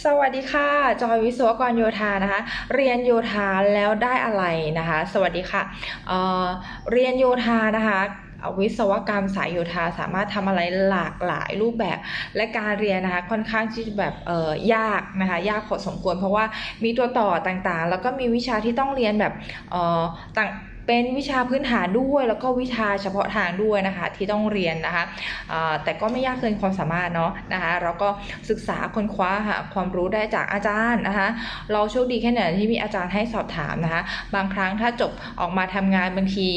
สวัสดีค่ะ จอยวิศวกรโยธานะคะ เรียนโยธาแล้วได้อะไรนะคะ สวัสดีค่ะเเรียนโยธานะคะเอวิศวกรรมสายโยธาสามารถทำอะไรหลากหลายรูปแบบ และการเรียนนะคะค่อนข้างที่แบบเออยากนะคะยากพอสมควร เพราะว่ามีตัวต่อต่างๆ แล้วก็มีวิชาที่ต้องเรียนแบบเออต่าง เป็นวิชาพื้นฐานด้วยแล้วก็วิชาเฉพาะทางด้วยนะคะที่ต้องเรียนนะคะแต่ก็ไม่ยากเกินความสามารถเนาะนะคะเราก็ศึกษาค้นคว้าหาความรู้ได้จากอาจารย์นะคะเราโชคดีแค่ไหนที่มีอาจารย์ให้สอบถามนะคะบางครั้งถ้าจบออกมาทำงานบางที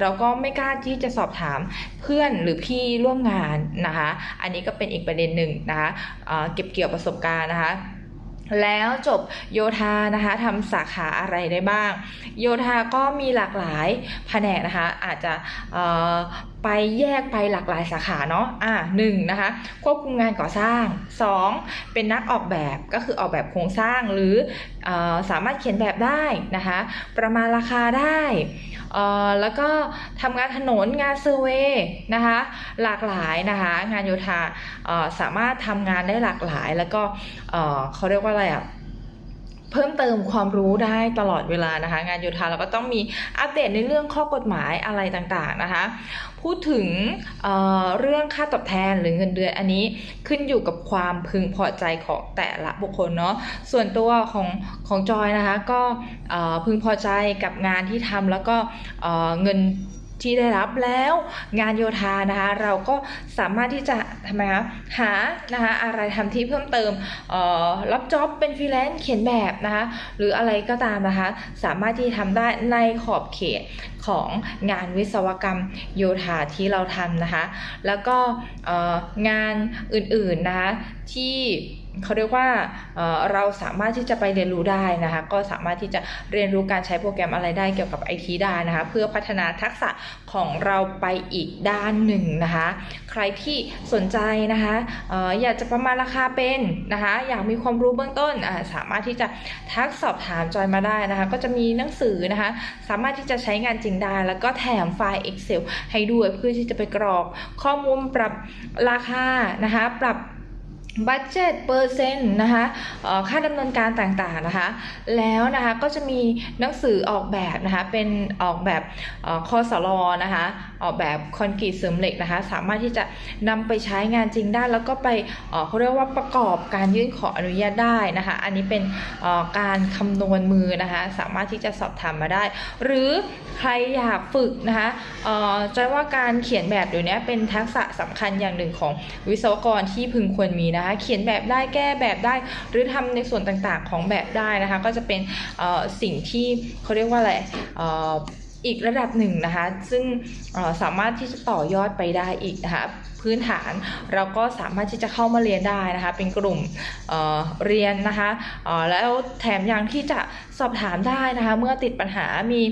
เราก็ไม่กล้าที่จะสอบถามเพื่อนหรือพี่ร่วมงานนะคะอันนี้ก็เป็นอีกประเด็นหนึ่งนะคะเก็บเกี่ยวประสบการณ์นะคะ แล้วจบโยธานะคะทำสาขาอะไรได้บ้าง โยธาก็มีหลากหลายแผนกนะคะ อาจจะ ไปแยกไปหลากหลายสาขาเนาะ อ่าหนึ่งนะคะ ควบคุมงานก่อสร้าง 2. เป็นนักออกแบบก็คือออกแบบโครงสร้างหรือเออสามารถเขียนแบบได้นะคะ ประมาณราคาได้เอ่อแล้วก็ทำงานถนนงานเซอร์เวย์นะคะหลากหลายนะคะ งานโยธาเอ่อสามารถทำงานได้หลากหลาย แล้วก็เอ่อเขาเรียกว่าอะไรอะ เพิ่มเติมความรู้ได้ตลอดเวลานะคะ งานโยธาเราก็ต้องมีอัปเดตในเรื่องข้อกฎหมายอะไรต่างๆนะคะ พูดถึงเเรื่องค่าตอบแทนหรือเงินเดือนอันนี้ขึ้นอยู่กับความพึงพอใจของแต่ละบุคคลเนาะส่วนตัวของของจอยนะคะก็พึงพอใจกับงานที่ทำแล้วก็เเงิน ที่ได้รับแล้วงานโยธานะคะเราก็สามารถที่จะทำไมคะหานะคะอะไรทำที่เพิ่มเติมรับจ็อบเป็นฟรีแลนซ์เขียนแบบนะคะหรืออะไรก็ตามนะคะสามารถที่ทำได้ในขอบเขตของงานวิศวกรรมโยธาที่เราทำนะคะ แล้วก็งานอื่นๆนะคะที่ เขาเรียกว่าเราสามารถที่จะไปเรียนรู้ได้นะคะ ก็สามารถที่จะเรียนรู้การใช้โปรแกรมอะไรได้เกี่ยวกับไอทีได้นะคะ เพื่อพัฒนาทักษะของเราไปอีกด้านหนึ่งนะคะ ใครที่สนใจนะคะอออยากจะประมาณราคาเป็นนะคะ อยากมีความรู้เบื้องต้นสามารถที่จะทักสอบถามจอยมาได้นะคะ ก็จะมีหนังสือนะคะ สามารถที่จะใช้งานจริงได้ แล้วก็แถมไฟล์ Excel ให้ด้วยเพื่อที่จะไปกรอกข้อมูลปรับราคานะคะ ปรับ บัตเจ็ตเปอร์เซ็นต์นะคะค่าดำเนินการต่างๆนะคะ แล้วนะคะก็จะมีหนังสือออกแบบนะคะ เป็นออกแบบเอ่อคอสลอนะคะ ออกแบบคอนกรีตเสริมเหล็กนะคะ สามารถที่จะนำไปใช้งานจริงได้ แล้วก็ไปเขาเรียกว่าประกอบการยื่นขออนุญาตได้นะคะ อันนี้เป็นการคำนวณมือนะคะ สามารถที่จะสอบถามมาได้ หรือใครอยากฝึกนะคะจอยว่าการเขียนแบบเดี๋ยวนี้เป็นทักษะสำคัญอย่างหนึ่งของวิศวกรที่พึงควรมีนะคะเขียนแบบได้แก้แบบได้ หรือทำในส่วนต่างๆของแบบได้นะคะ ก็จะเป็นสิ่งที่เขาเรียกว่าอะไร อีกระดับหนึ่งนะคะ ซึ่งสามารถที่จะต่อยอดไปได้อีกนะคะพื้นฐานเราก็สามารถที่จะเข้ามาเรียนได้นะคะ เป็นกลุ่มเเรียนนะคะแล้วแถมยังที่จะสอบถามได้นะคะ เมื่อติดปัญหามี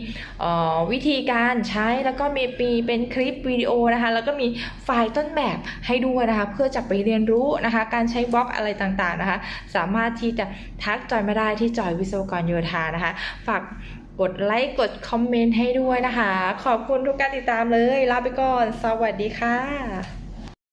วิธีการใช้แล้วก็มีปีเป็นคลิปวิดีโอนะคะ แล้วก็มีไฟล์ต้นแบบให้ด้วยนะคะ เพื่อจะไปเรียนรู้นะคะ การใช้บล็อกอะไรต่างๆนะคะ สามารถที่จะทักจอยมาได้ที่จอยวิศวกรโยธานะคะ ฝาก กดไลค์กดคอมเมนต์ให้ด้วยนะคะ ขอบคุณทุกการติดตามเลย ลาไปก่อน สวัสดีค่ะ